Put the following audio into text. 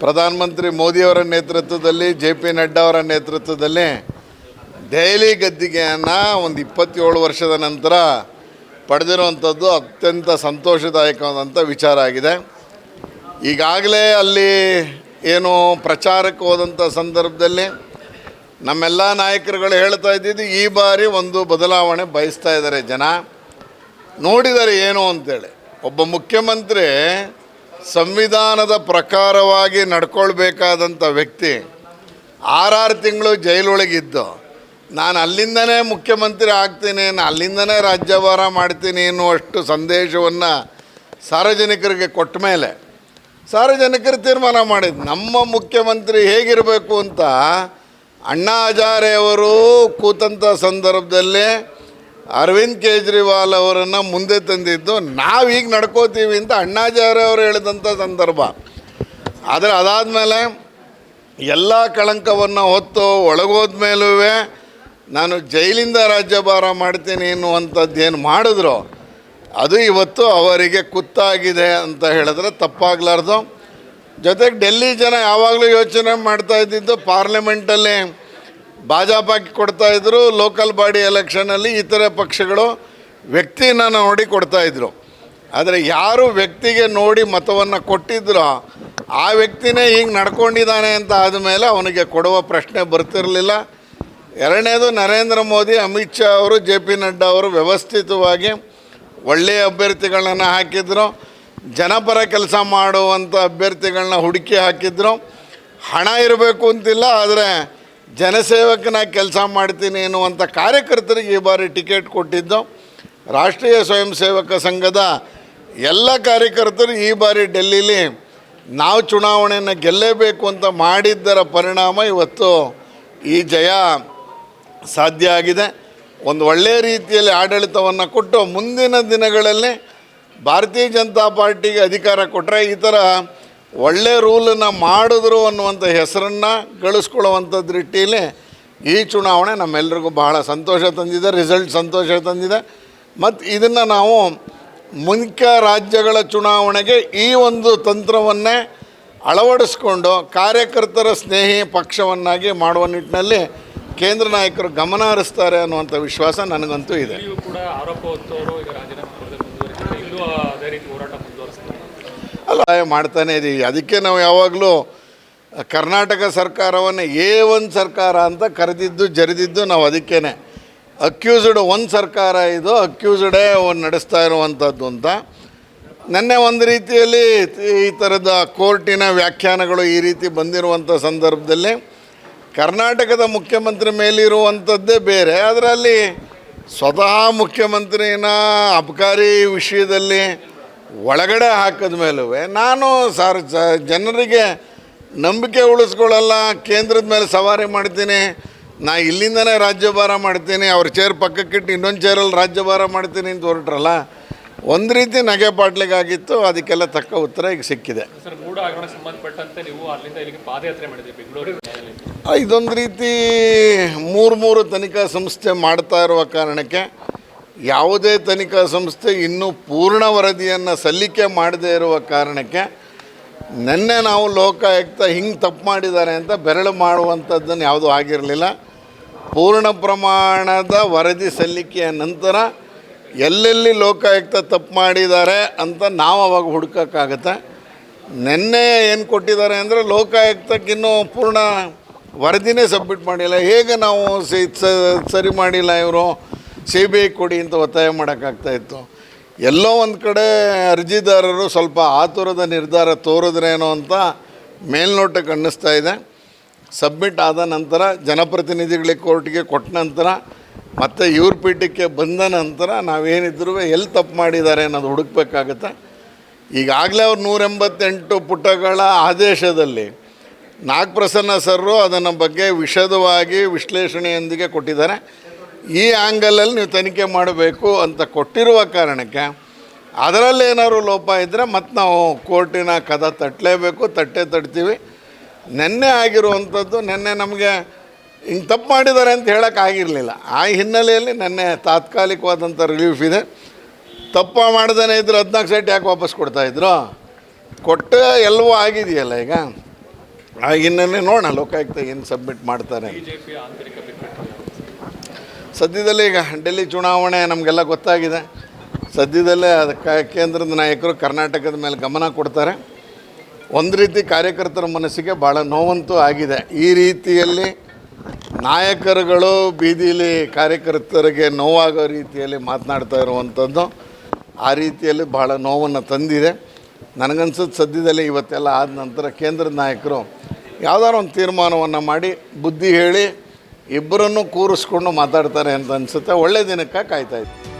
ಪ್ರಧಾನಮಂತ್ರಿ ಮೋದಿಯವರ ನೇತೃತ್ವದಲ್ಲಿ, ಜೆ ಪಿ ನಡ್ಡಾ ಅವರ ನೇತೃತ್ವದಲ್ಲಿ ದೆಹಲಿ ಗದ್ದಿಗೆಯನ್ನು ಒಂದು ಇಪ್ಪತ್ತೇಳು ವರ್ಷದ ನಂತರ ಪಡೆದಿರುವಂಥದ್ದು ಅತ್ಯಂತ ಸಂತೋಷದಾಯಕವಾದಂಥ ವಿಚಾರ ಆಗಿದೆ. ಈಗಾಗಲೇ ಅಲ್ಲಿ ಏನು ಪ್ರಚಾರಕ್ಕೆ ಹೋದಂಥ ಸಂದರ್ಭದಲ್ಲಿ ನಮ್ಮೆಲ್ಲ ನಾಯಕರುಗಳು ಹೇಳ್ತಾ ಇದ್ದಿದ್ದು, ಈ ಬಾರಿ ಒಂದು ಬದಲಾವಣೆ ಬಯಸ್ತಾ ಇದ್ದಾರೆ ಜನ. ನೋಡಿದರೆ ಏನು ಅಂತೇಳಿ. ಒಬ್ಬ ಮುಖ್ಯಮಂತ್ರಿ ಸಂವಿಧಾನದ ಪ್ರಕಾರವಾಗಿ ನಡ್ಕೊಳ್ಬೇಕಾದಂಥ ವ್ಯಕ್ತಿ ಆರಾರು ತಿಂಗಳು ಜೈಲೊಳಗಿದ್ದು, ನಾನು ಅಲ್ಲಿಂದನೇ ಮುಖ್ಯಮಂತ್ರಿ ಆಗ್ತೀನಿ, ನಾನು ಅಲ್ಲಿಂದನೇ ರಾಜ್ಯಭಾರ ಮಾಡ್ತೀನಿ ಎನ್ನುವಷ್ಟು ಸಂದೇಶವನ್ನು ಸಾರ್ವಜನಿಕರಿಗೆ ಕೊಟ್ಟ ಮೇಲೆ ಸಾರ್ವಜನಿಕರು ತೀರ್ಮಾನ ಮಾಡಿದ್ದು ನಮ್ಮ ಮುಖ್ಯಮಂತ್ರಿ ಹೇಗಿರಬೇಕು ಅಂತ ಅಣ್ಣಾ ಹಜಾರೆಯವರು ಕೂತಂಥ ಸಂದರ್ಭದಲ್ಲಿ ಅರವಿಂದ್ ಕೇಜ್ರಿವಾಲ್ ಅವರನ್ನು ಮುಂದೆ ತಂದಿದ್ದು ನಾವು ಈಗ ನಡ್ಕೋತೀವಿ ಅಂತ ಅಣ್ಣಾ ಹಜಾರೆ ಅವರು ಹೇಳಿದಂಥ ಸಂದರ್ಭ. ಆದರೆ ಅದಾದಮೇಲೆ ಎಲ್ಲ ಕಳಂಕವನ್ನು ಹೊತ್ತು ಒಳಗೋದ ಮೇಲೂ ನಾನು ಜೈಲಿಂದ ರಾಜ್ಯಭಾರ ಮಾಡ್ತೀನಿ ಅನ್ನುವಂಥದ್ದು ಏನು ಮಾಡಿದ್ರು, ಅದು ಇವತ್ತು ಅವರಿಗೆ ಕುತ್ತಾಗಿದೆ ಅಂತ ಹೇಳಿದ್ರೆ ತಪ್ಪಾಗಲಾರ್ದು. ಜೊತೆಗೆ ಡೆಲ್ಲಿ ಜನ ಯಾವಾಗಲೂ ಯೋಚನೆ ಮಾಡ್ತಾ ಇದ್ದಿದ್ದು ಪಾರ್ಲಿಮೆಂಟಲ್ಲಿ ಭಾಜಪಕ್ಕೆ ಕೊಡ್ತಾಯಿದ್ರು ಲೋಕಲ್ ಬಾಡಿ ಎಲೆಕ್ಷನಲ್ಲಿ ಇತರ ಪಕ್ಷಗಳು ವ್ಯಕ್ತಿನ ನೋಡಿ ಕೊಡ್ತಾಯಿದ್ರು ಆದರೆ ಯಾರು ವ್ಯಕ್ತಿಗೆ ನೋಡಿ ಮತವನ್ನು ಕೊಟ್ಟಿದ್ರೋ, ಆ ವ್ಯಕ್ತಿನೇ ಹಿಂಗೆ ನಡ್ಕೊಂಡಿದ್ದಾನೆ ಅಂತ ಆದಮೇಲೆ ಅವನಿಗೆ ಕೊಡುವ ಪ್ರಶ್ನೆ ಬರ್ತಿರಲಿಲ್ಲ. ಎರಡನೇದು, ನರೇಂದ್ರ ಮೋದಿ, ಅಮಿತ್ ಶಾ ಅವರು, ಜೆ ಪಿ ನಡ್ಡಾ ಅವರು ವ್ಯವಸ್ಥಿತವಾಗಿ ಒಳ್ಳೆಯ ಅಭ್ಯರ್ಥಿಗಳನ್ನು ಹಾಕಿದ್ರು. ಜನಪರ ಕೆಲಸ ಮಾಡುವಂಥ ಅಭ್ಯರ್ಥಿಗಳನ್ನ ಹುಡುಕಿ ಹಾಕಿದ್ರು. ಹಣ ಇರಬೇಕು ಅಂತಿಲ್ಲ, ಆದರೆ ಜನಸೇವಕನಾಗಿ ಕೆಲಸ ಮಾಡ್ತೀನಿ ಎನ್ನುವಂಥ ಕಾರ್ಯಕರ್ತರಿಗೆ ಈ ಬಾರಿ ಟಿಕೆಟ್ ಕೊಟ್ಟಿದ್ದು. ರಾಷ್ಟ್ರೀಯ ಸ್ವಯಂ ಸೇವಕ ಸಂಘದ ಎಲ್ಲ ಕಾರ್ಯಕರ್ತರು ಈ ಬಾರಿ ಡೆಲ್ಲಿಲಿ ನಾವು ಚುನಾವಣೆಯನ್ನು ಗೆಲ್ಲೇಬೇಕು ಅಂತ ಮಾಡಿದ್ದರ ಪರಿಣಾಮ ಇವತ್ತು ಈ ಜಯ ಸಾಧ್ಯ ಆಗಿದೆ. ಒಂದು ಒಳ್ಳೆಯ ರೀತಿಯಲ್ಲಿ ಆಡಳಿತವನ್ನು ಕೊಟ್ಟು ಮುಂದಿನ ದಿನಗಳಲ್ಲಿ ಭಾರತೀಯ ಜನತಾ ಪಾರ್ಟಿಗೆ ಅಧಿಕಾರ ಕೊಟ್ಟರೆ ಈ ಥರ ಒಳ್ಳೆ ರೂಲನ್ನು ಮಾಡಿದ್ರು ಅನ್ನುವಂಥ ಹೆಸರನ್ನು ಗಳಿಸ್ಕೊಳ್ಳುವಂಥ ದೃಷ್ಟಿಯಲ್ಲಿ ಈ ಚುನಾವಣೆ ನಮ್ಮೆಲ್ಲರಿಗೂ ಬಹಳ ಸಂತೋಷ ತಂದಿದೆ ರಿಸಲ್ಟ್ ಸಂತೋಷ ತಂದಿದೆ. ಮತ್ತು ಇದನ್ನು ನಾವು ಮುಂಕ ರಾಜ್ಯಗಳ ಚುನಾವಣೆಗೆ ಈ ಒಂದು ತಂತ್ರವನ್ನೇ ಅಳವಡಿಸ್ಕೊಂಡು ಕಾರ್ಯಕರ್ತರ ಸ್ನೇಹಿ ಪಕ್ಷವನ್ನಾಗಿ ಮಾಡುವ ನಿಟ್ಟಿನಲ್ಲಿ ಕೇಂದ್ರ ನಾಯಕರು ಗಮನ ಹರಿಸ್ತಾರೆ ಅನ್ನುವಂಥ ವಿಶ್ವಾಸ ನನಗಂತೂ ಇದೆ. ಅಲ್ಲ ಮಾಡ್ತಾನೆ ಇದ್ದೀವಿ ಅದಕ್ಕೆ ನಾವು ಯಾವಾಗಲೂ ಕರ್ನಾಟಕ ಸರ್ಕಾರವನ್ನು ಏ ಒಂದು ಸರ್ಕಾರ ಅಂತ ಕರೆದಿದ್ದು, ಜರಿದಿದ್ದು ನಾವು ಅದಕ್ಕೇ ಅಕ್ಯೂಸ್ಡ್ ಒಂದು ಸರ್ಕಾರ ಇದು ಅಕ್ಯೂಸ್ಡೇ ಒಂದು ನಡೆಸ್ತಾ ಇರುವಂಥದ್ದು ಅಂತ. ನೆನ್ನೆ ಒಂದು ರೀತಿಯಲ್ಲಿ ಈ ಥರದ ಕೋರ್ಟಿನ ವ್ಯಾಖ್ಯಾನಗಳು ಈ ರೀತಿ ಬಂದಿರುವಂಥ ಸಂದರ್ಭದಲ್ಲಿ ಕರ್ನಾಟಕದ ಮುಖ್ಯಮಂತ್ರಿ ಮೇಲಿರುವಂಥದ್ದೇ ಬೇರೆ. ಅದರಲ್ಲಿ ಸ್ವತಃ ಮುಖ್ಯಮಂತ್ರಿನ ಅಬಕಾರಿ ವಿಷಯದಲ್ಲಿ ಒಳಗಡೆ ಹಾಕಿದ ಮೇಲೂ ನಾನು ಸಾರ್ ಜನರಿಗೆ ನಂಬಿಕೆ ಉಳಿಸ್ಕೊಳ್ಳಲ್ಲ ಕೇಂದ್ರದ ಮೇಲೆ ಸವಾರಿ ಮಾಡ್ತೀನಿ ನಾ ಇಲ್ಲಿಂದನೇ ರಾಜ್ಯಭಾರ ಮಾಡ್ತೀನಿ ಅವ್ರ ಚೇರ್ ಪಕ್ಕಕ್ಕಿಟ್ಟು ಇನ್ನೊಂದು ಚೇರಲ್ಲಿ ರಾಜ್ಯಭಾರ ಮಾಡ್ತೀನಿ ಅಂತ ಹೊರಟ್ರಲ್ಲ ಒಂದು ರೀತಿ ನಗೆ ಪಾಟ್ಲಿಗಾಗಿತ್ತು ಅದಕ್ಕೆಲ್ಲ ತಕ್ಕ ಉತ್ತರ ಈಗ ಸಿಕ್ಕಿದೆ. ಇದೊಂದು ರೀತಿ ಮೂರು ಮೂರು ತನಿಖಾ ಸಂಸ್ಥೆ ಮಾಡ್ತಾ ಇರುವ ಕಾರಣಕ್ಕೆ ಯಾವುದೇ ತನಿಖಾ ಸಂಸ್ಥೆ ಇನ್ನೂ ಪೂರ್ಣ ವರದಿಯನ್ನು ಸಲ್ಲಿಕೆ ಮಾಡದೇ ಇರುವ ಕಾರಣಕ್ಕೆ ನಿನ್ನೆ ನಾವು ಲೋಕಾಯುಕ್ತ ಹಿಂಗೆ ತಪ್ಪು ಮಾಡಿದ್ದಾರೆ ಅಂತ ಬೆರಳು ಮಾಡುವಂಥದ್ದನ್ನು ಯಾವುದೂ ಆಗಿರಲಿಲ್ಲ. ಪೂರ್ಣ ಪ್ರಮಾಣದ ವರದಿ ಸಲ್ಲಿಕೆಯ ನಂತರ ಎಲ್ಲೆಲ್ಲಿ ಲೋಕಾಯುಕ್ತ ತಪ್ಪು ಮಾಡಿದ್ದಾರೆ ಅಂತ ನಾವು ಅವಾಗ ಹುಡುಕೋಕ್ಕಾಗತ್ತೆ. ನಿನ್ನೆ ಏನು ಕೊಟ್ಟಿದ್ದಾರೆ ಅಂದರೆ ಲೋಕಾಯುಕ್ತಕ್ಕಿನ್ನೂ ಪೂರ್ಣ ವರದಿನೇ ಸಬ್ಮಿಟ್ ಮಾಡಿಲ್ಲ. ಹೇಗೆ ನಾವು ಸರಿ ಮಾಡಿಲ್ಲ ಇವರು? ಸಿ ಬಿ ಐ ಕೊಡಿ ಅಂತ ಒತ್ತಾಯ ಮಾಡೋಕ್ಕಾಗ್ತಾಯಿತ್ತು ಎಲ್ಲೋ ಒಂದು ಕಡೆ ಅರ್ಜಿದಾರರು ಸ್ವಲ್ಪ ಆತುರದ ನಿರ್ಧಾರ ತೋರಿದ್ರೇನೋ ಅಂತ ಮೇಲ್ನೋಟಕ್ಕೆ ಅನ್ನಿಸ್ತಾ ಇದೆ. ಸಬ್ಮಿಟ್ ಆದ ನಂತರ ಜನಪ್ರತಿನಿಧಿಗಳಿಗೆ ಕೋರ್ಟ್ಗೆ ಕೊಟ್ಟ ನಂತರ ಮತ್ತು ಇವ್ರ ಪೀಠಕ್ಕೆ ಬಂದ ನಂತರ ನಾವೇನಿದ್ರು ಎಲ್ಲಿ ತಪ್ಪು ಮಾಡಿದ್ದಾರೆ ಅನ್ನೋದು ಹುಡುಕ್ಬೇಕಾಗತ್ತೆ. ಈಗಾಗಲೇ ಅವ್ರು ನೂರ ಎಂಬತ್ತೆಂಟು ಪುಟಗಳ ಆದೇಶದಲ್ಲಿ ನಾಗಪ್ರಸನ್ನ ಸರ್ರು ಅದನ್ನು ಬಗ್ಗೆ ವಿಷದವಾಗಿ ವಿಶ್ಲೇಷಣೆಯೊಂದಿಗೆ ಕೊಟ್ಟಿದ್ದಾರೆ. ಈ ಆ್ಯಂಗಲಲ್ಲಿ ನೀವು ತನಿಖೆ ಮಾಡಬೇಕು ಅಂತ ಕೊಟ್ಟಿರುವ ಕಾರಣಕ್ಕೆ ಅದರಲ್ಲಿ ಏನಾದ್ರು ಲೋಪ ಇದ್ದರೆ ಮತ್ತೆ ನಾವು ಕೋರ್ಟಿನ ಕದ ತಟ್ಟಲೇಬೇಕು ತಟ್ಟೆ ತಟ್ತೀವಿ. ನೆನ್ನೆ ಆಗಿರುವಂಥದ್ದು, ನೆನ್ನೆ ನಮಗೆ ಹಿಂಗೆ ತಪ್ಪು ಮಾಡಿದ್ದಾರೆ ಅಂತ ಹೇಳೋಕ್ಕಾಗಿರಲಿಲ್ಲ ಆ ಹಿನ್ನೆಲೆಯಲ್ಲಿ ನೆನ್ನೆ ತಾತ್ಕಾಲಿಕವಾದಂಥ ರಿಲೀಫ್ ಇದೆ. ತಪ್ಪು ಮಾಡ್ದೇ ಇದ್ರೆ ಹದಿನಾಲ್ಕು ಸೈಟ್ ಯಾಕೆ ವಾಪಸ್ ಕೊಡ್ತಾಯಿದ್ರು ಕೊಟ್ಟ ಎಲ್ಲವೂ ಆಗಿದೆಯಲ್ಲ ಈಗ? ಆಗಿನ್ನೇ ನೋಡೋಣ, ಲೋಕಾಯುಕ್ತ ಏನು ಸಬ್ಮಿಟ್ ಮಾಡ್ತಾರೆ ಸದ್ಯದಲ್ಲೇ ಈಗ ಡೆಲ್ಲಿ ಚುನಾವಣೆ ನಮಗೆಲ್ಲ ಗೊತ್ತಾಗಿದೆ. ಸದ್ಯದಲ್ಲೇ ಅದಕ್ಕೆ ಕೇಂದ್ರದ ನಾಯಕರು ಕರ್ನಾಟಕದ ಮೇಲೆ ಗಮನ ಕೊಡ್ತಾರೆ. ಒಂದು ರೀತಿ ಕಾರ್ಯಕರ್ತರ ಮನಸ್ಸಿಗೆ ಭಾಳ ನೋವಂತೂ ಆಗಿದೆ. ಈ ರೀತಿಯಲ್ಲಿ ನಾಯಕರುಗಳು ಬೀದಿಲಿ ಕಾರ್ಯಕರ್ತರಿಗೆ ನೋವಾಗೋ ರೀತಿಯಲ್ಲಿ ಮಾತನಾಡ್ತಾ ಇರುವಂಥದ್ದು ಆ ರೀತಿಯಲ್ಲಿ ಭಾಳ ನೋವನ್ನು ತಂದಿದೆ. ನನಗನ್ಸುತ್ತೆ ಸದ್ಯದಲ್ಲಿ ಇವತ್ತೆಲ್ಲ ಆದ ನಂತರ ಕೇಂದ್ರದ ನಾಯಕರು ಯಾವುದಾದ್ರು ಒಂದು ತೀರ್ಮಾನವನ್ನು ಮಾಡಿ ಬುದ್ಧಿ ಹೇಳಿ ಇಬ್ಬರನ್ನು ಕೂರಿಸ್ಕೊಂಡು ಮಾತಾಡ್ತಾರೆ ಅಂತ ಅನಿಸುತ್ತೆ. ಒಳ್ಳೆ ದಿನಕ್ಕೆ ಕಾಯ್ತಾ ಇದ್ದೀನಿ